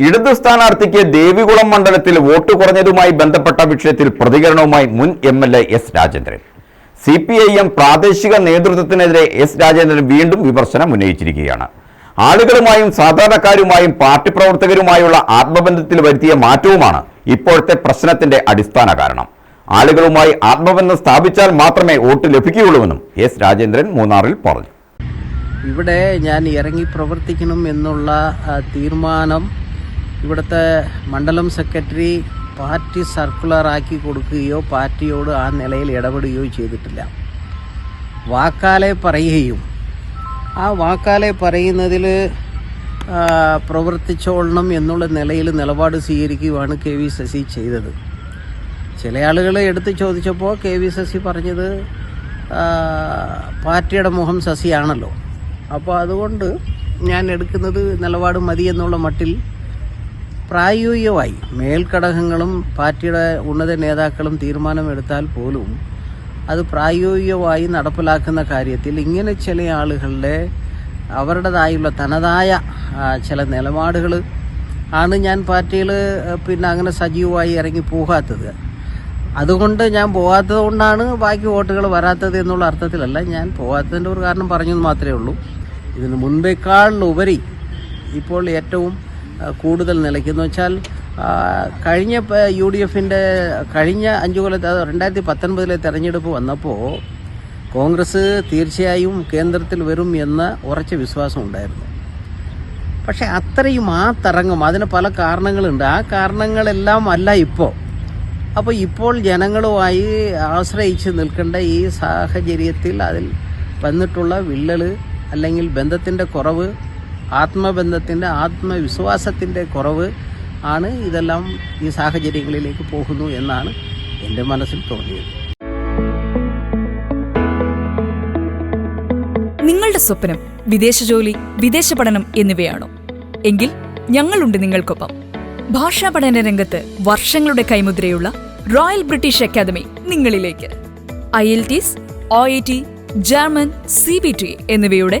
ഇടതു സ്ഥാനാർത്ഥിക്ക് ദേവികുളം മണ്ഡലത്തിൽ വോട്ട് കുറഞ്ഞതുമായി ബന്ധപ്പെട്ട വിഷയത്തിൽ പ്രതികരണവുമായി മുൻ M L A S Rajendran. C P I M പ്രാദേശിക നേതൃത്വത്തിനെതിരെ എസ് രാജേന്ദ്രൻ വീണ്ടും വിമർശനം ഉന്നയിച്ചിരിക്കുകയാണ്. ആളുകളുമായും സാധാരണക്കാരുമായും പാർട്ടി പ്രവർത്തകരുമായുള്ള ആത്മബന്ധത്തിൽ വരുത്തിയ മാറ്റവുമാണ് ഇപ്പോഴത്തെ പ്രശ്നത്തിന്റെ അടിസ്ഥാന കാരണം. ആളുകളുമായി ആത്മബന്ധം സ്ഥാപിച്ചാൽ മാത്രമേ വോട്ട് ലഭിക്കുകയുള്ളൂവെന്നും എസ് രാജേന്ദ്രൻ മൂന്നാറിൽ പറഞ്ഞു. ഇവിടെ ഞാൻ ഇറങ്ങി പ്രവർത്തിക്കണം എന്നുള്ള തീരുമാനം ഇവിടുത്തെ മണ്ഡലം സെക്രട്ടറി പാർട്ടി സർക്കുലർ ആക്കി കൊടുക്കുകയോ പാർട്ടിയോട് ആ നിലയിൽ ഇടപെടുകയോ ചെയ്തിട്ടില്ല. വാക്കാലെ പറയുകയും ആ വാക്കാലെ പറയുന്നതിൽ പ്രവർത്തിച്ചോളണം എന്നുള്ള നിലയിൽ നിലപാട് സ്വീകരിക്കുകയാണ് കെ വി ശശി ചെയ്തത്. ചില ആളുകൾ എടുത്ത് ചോദിച്ചപ്പോൾ കെ വി ശശി പറഞ്ഞത് പാർട്ടിയുടെ മുഖം ശശിയാണല്ലോ. അപ്പോൾ അതുകൊണ്ട് ഞാൻ എടുക്കുന്നത് നിലപാട് മതി എന്നുള്ള മട്ടിൽ പ്രായോഗികമായി മേൽഘടകങ്ങളും പാർട്ടിയുടെ ഉന്നത നേതാക്കളും തീരുമാനമെടുത്താൽ പോലും അത് പ്രായോഗികമായി നടപ്പിലാക്കുന്ന കാര്യത്തിൽ ഇങ്ങനെ ചില ആളുകളുടെ അവരുടേതായുള്ള തനതായ ചില നിലപാടുകൾ ആണ് ഞാൻ പാർട്ടിയിൽ പിന്നെ അങ്ങനെ സജീവമായി ഇറങ്ങി പോകാത്തത്. അതുകൊണ്ട് ഞാൻ പോകാത്തത് കൊണ്ടാണ് ബാക്കി വോട്ടുകൾ വരാത്തത് എന്നുള്ള അർത്ഥത്തിലല്ല ഞാൻ പോകാത്തതിന്റെ ഒരു കാരണം പറഞ്ഞെന്ന് മാത്രമേ ഉള്ളൂ. ഇതിന് മുൻപേക്കാളിലുപരി ഇപ്പോൾ ഏറ്റവും കൂടുതൽ നിലയ്ക്കുന്നു. വെച്ചാൽ കഴിഞ്ഞ യു ഡി എഫിന്റെ കഴിഞ്ഞ അഞ്ചു കൊല്ലത്തെ രണ്ടായിരത്തി പത്തൊൻപതിലെ തെരഞ്ഞെടുപ്പ് വന്നപ്പോൾ കോൺഗ്രസ് തീർച്ചയായും കേന്ദ്രത്തിൽ വരും എന്ന ഉറച്ച വിശ്വാസം ഉണ്ടായിരുന്നു. പക്ഷേ അത്രയും ആ തരംഗം അതിന് പല കാരണങ്ങളുണ്ട്. ആ കാരണങ്ങളെല്ലാം അല്ല ഇപ്പോൾ അപ്പോൾ ഇപ്പോൾ ജനങ്ങളുമായി ആശ്രയിച്ച് നിൽക്കേണ്ട ഈ സാഹചര്യത്തിൽ അതിൽ വന്നിട്ടുള്ള വിള്ളൽ അല്ലെങ്കിൽ ബന്ധത്തിന്റെ കുറവ് ആത്മബന്ധത്തിന്റെ ആത്മവിശ്വാസത്തിന്റെ കുറവ് ആണ് ഇതെല്ലാം ഈ സാഹചര്യങ്ങളിലേക്ക് പോകുന്നു എന്നാണ് എന്റെ മനസ്സിൽ തോന്നിയത്. നിങ്ങളുടെ സ്വപ്നം വിദേശ ജോലി വിദേശ പഠനം എന്നിവയാണോ? എങ്കിൽ ഞങ്ങളുണ്ട് നിങ്ങൾക്കൊപ്പം. ഭാഷാ പഠന രംഗത്ത് വർഷങ്ങളുടെ കൈമുദ്രയുള്ള റോയൽ ബ്രിട്ടീഷ് അക്കാദമി നിങ്ങളിലേക്ക്. IELTS O T German C B T എന്നിവയുടെ